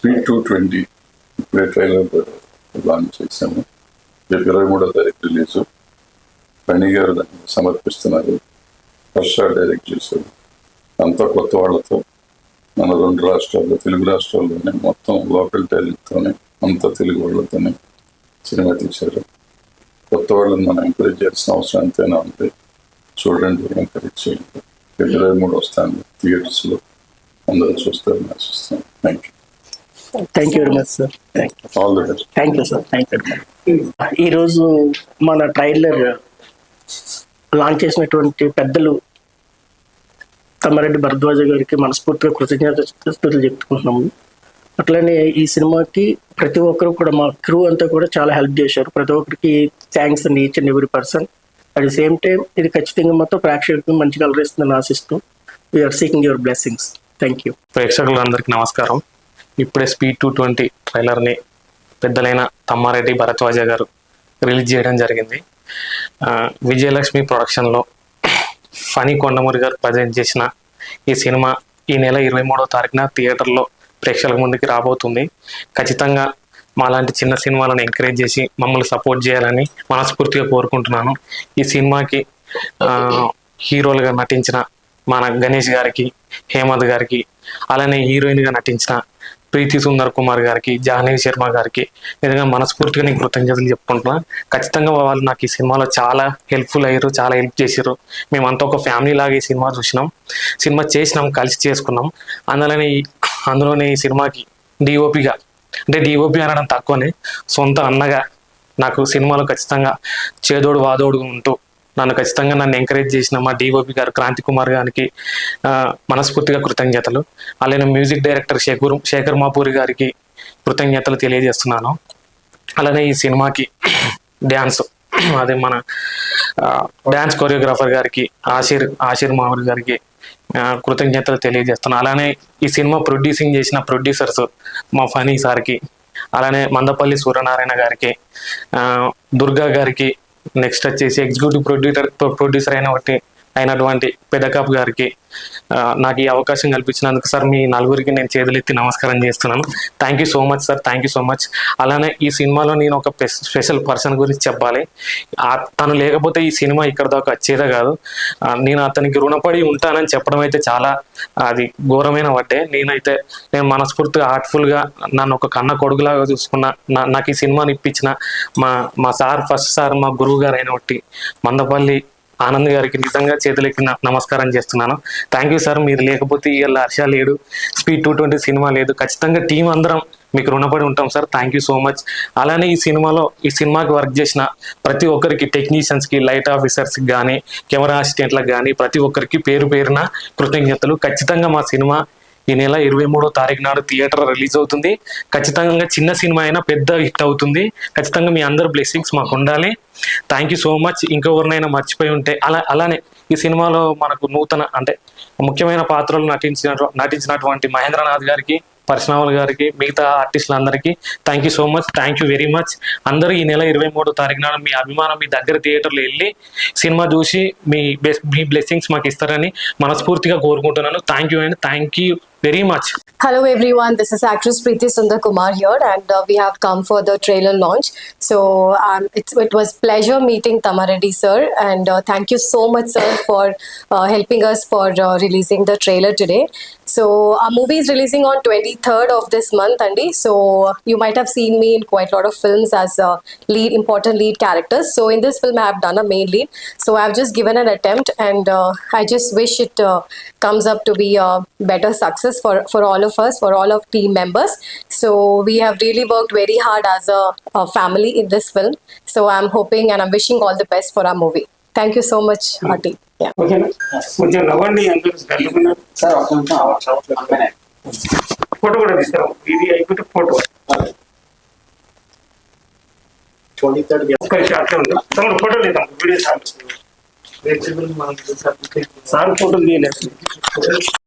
Speed two twenty ఇప్పుడే trailer launch చేశాము. రేపు ఇరవై మూడో తారీఖు రిలీజ్ ఫణి గారు దాన్ని సమర్పిస్తున్నారు. హర్ష డైరెక్ట్ చేశారు. అంతా కొత్త వాళ్ళతో మన రెండు రాష్ట్రాల్లో తెలుగు రాష్ట్రాల్లోనే మొత్తం లోకల్ టాలెంట్తోనే అంతా తెలుగు వాళ్ళతోనే సినిమా తీశారు. కొత్త వాళ్ళని మనం ఎంకరేజ్ చేయాల్సిన అవసరం ఎంతైనా ఉంది చూడండి ఎంకరేజ్ చేయండి. రేపు ఇరవై మూడు వస్తాను థియేటర్స్లో అందరూ చూస్తారని ఆశిస్తాను thank you thank you very much sir thank you sir thank you ఈరోజు మన ట్రైలర్ లాంచ్ చేసినటువంటి పెద్దలు తమ్మారెడ్డి భరద్వాజ గారికి మనస్ఫూర్తిగా కృతజ్ఞతలు చెప్పుకుంటున్నాము. అట్లనే ఈ సినిమాకి ప్రతి ఒక్కరు కూడా మా క్రూ అంతా కూడా చాలా హెల్ప్ చేశారు. ప్రతి ఒక్కరికి థ్యాంక్స్ అండి each and every person. At the same time ఇది ఖచ్చితంగా మొత్తం ప్రేక్షకులకు మంచి కలర్ ఇస్తుందని ఆశిస్తూ we're seeking your blessings thank you ప్రేక్షకులందరికీ నమస్కారం. ఇప్పుడే స్పీడ్ టూ ట్వంటీ ట్రైలర్ని పెద్దలైన తమ్మారెడ్డి భరద్వాజ గారు రిలీజ్ చేయడం జరిగింది. విజయలక్ష్మి ప్రొడక్షన్లో ఫనీ కొండమూరి గారు ప్రజెంట్ చేసిన ఈ సినిమా ఈ నెల ఇరవై మూడో తారీఖున థియేటర్లో ప్రేక్షకుల ముందుకి రాబోతుంది. ఖచ్చితంగా మాలాంటి చిన్న సినిమాలను ఎంకరేజ్ చేసి మమ్మల్ని సపోర్ట్ చేయాలని మనస్ఫూర్తిగా కోరుకుంటున్నాను. ఈ సినిమాకి హీరోలుగా నటించిన మన గణేష్ గారికి హేమంత్ గారికి అలానే హీరోయిన్గా నటించిన ప్రీతి సుందర్ కుమార్ గారికి జాహ్నవి శర్మ గారికి నిజంగా మనస్ఫూర్తిగా నేను కృతజ్ఞతలు చెప్పుకుంటున్నా. ఖచ్చితంగా వాళ్ళు నాకు ఈ సినిమాలో చాలా హెల్ప్ఫుల్ అయ్యారు చాలా హెల్ప్ చేశారు. మేమంతా ఒక ఫ్యామిలీ లాగా ఈ సినిమా చూసినాం. సినిమా చేసినాం కలిసి చేసుకున్నాం. అందులోనే అందులోని అందులోనే ఈ సినిమాకి డిఓపిగా అంటే డిఓపి అనడం తక్కువనే. సొంత అన్నగా నాకు సినిమాలో ఖచ్చితంగా చేదోడు వాదోడు ఉంటూ నన్ను ఖచ్చితంగా నన్ను ఎంకరేజ్ చేసిన మా డిఓపి గారు క్రాంతి కుమార్ గారికి మనస్ఫూర్తిగా కృతజ్ఞతలు. అలానే మ్యూజిక్ డైరెక్టర్ శేఖర్ శేఖర్ మాపూరి గారికి కృతజ్ఞతలు తెలియజేస్తున్నాను. అలానే ఈ సినిమాకి డ్యాన్స్ అదే మన డ్యాన్స్ కొరియోగ్రాఫర్ గారికి ఆశీర్ ఆశీర్ మామూలు గారికి కృతజ్ఞతలు తెలియజేస్తున్నాను. అలానే ఈ సినిమా ప్రొడ్యూసింగ్ చేసిన ప్రొడ్యూసర్స్ మా ఫనీ సార్కి అలానే మందపల్లి సూర్యనారాయణ గారికి దుర్గా గారికి నెక్స్ట్ వచ్చేసి ఎగ్జిక్యూటివ్ ప్రొడ్యూసర్ ప్రొడ్యూసర్ అయిన ఒకటి అయినటువంటి పెదకాప్ గారికి నాకు ఈ అవకాశం కల్పించినందుకు సార్ మీ నలుగురికి నేను చేతులెత్తి నమస్కారం చేస్తున్నాను. Thank you so much sir thank you so much అలానే ఈ సినిమాలో నేను ఒక స్పెషల్ పర్సన్ గురించి చెప్పాలి. ఆ, తను లేకపోతే ఈ సినిమా ఇక్కడ దాకా వచ్చేదే కాదు. నేను అతనికి రుణపడి ఉంటానని చెప్పడం అయితే చాలా అది ఘోరమైన వడ్డే. నేనైతే నేను మనస్ఫూర్తిగా హార్ట్ఫుల్గా నన్ను ఒక కన్న కొడుకులాగా చూసుకున్న నా- నాకు ఈ సినిమాని ఇప్పించిన మా మా సార్ ఫస్ట్ సార్ మా గురువు గారు ఒకటి మందపల్లి ఆనంద్ గారికి నిజంగా చేతులెక్కి నమస్కారం చేస్తున్నాను. థ్యాంక్ యూ సార్ మీరు లేకపోతే ఇవాళ హర్ష లేడు. స్పీడ్ టూ ట్వంటీ సినిమా లేదు. ఖచ్చితంగా టీం అందరం మీకు రుణపడి ఉంటాం sir thank you so much అలానే ఈ సినిమాలో ఈ సినిమాకి వర్క్ చేసిన ప్రతి ఒక్కరికి టెక్నీషియన్స్కి లైట్ ఆఫీసర్స్కి కానీ కెమెరా అసిస్టెంట్లకు కానీ ప్రతి ఒక్కరికి పేరు పేరున కృతజ్ఞతలు. ఖచ్చితంగా మా సినిమా ఈ నెల ఇరవై మూడో తారీఖు నాడు థియేటర్ రిలీజ్ అవుతుంది. ఖచ్చితంగా చిన్న సినిమా అయినా పెద్ద హిట్ అవుతుంది. ఖచ్చితంగా మీ అందరు బ్లెస్సింగ్స్ మాకు ఉండాలి. థ్యాంక్ యూ సో మచ్ ఇంకెవరినైనా మర్చిపోయి ఉంటే అలా అలానే ఈ సినిమాలో మనకు నూతన అంటే ముఖ్యమైన పాత్రలు నటించిన నటించినటువంటి మహేంద్రనాథ్ గారికి పరశురాములు గారికి మిగతా ఆర్టిస్టులందరికీ thank you so much thank you very much అందరూ ఈ నెల ఇరవై మూడో తారీఖు నాడు మీ అభిమానం మీ దగ్గర థియేటర్లో వెళ్ళి సినిమా చూసి మీ బెస్ మీ బ్లెస్సింగ్స్ మాకు ఇస్తారని మనస్ఫూర్తిగా కోరుకుంటున్నాను. Thank you and thank you very much Hello everyone, this is actress Preeti Sundar Kumar here and uh, we have come for the trailer launch. So um, it's, it was pleasure meeting Tamareddy sir and uh, thank you so much sir for uh, helping us for uh, releasing the trailer today. So our movie is releasing on 23rd of this month Andy. So you might have seen me in quite a lot of films as uh, lead important lead characters. So in this film I have done a main lead. So I've just given an attempt and uh, I just wish it uh, comes up to be a better success for, for all of us, for all of team members. So we have really worked very hard as a, a family in this film. So I'm hoping and I'm wishing all the best for our movie. Thank you so much, our team. Yeah. ఓకేనా కొంచెం నవ్వండి sir నిమిషం. Photo కూడా తీస్తారు ఇది అయిపోతే photo twenty third తమ్ముడు photo లేదు వీడియో సార్ సార్ ఫోటో తీయలేదు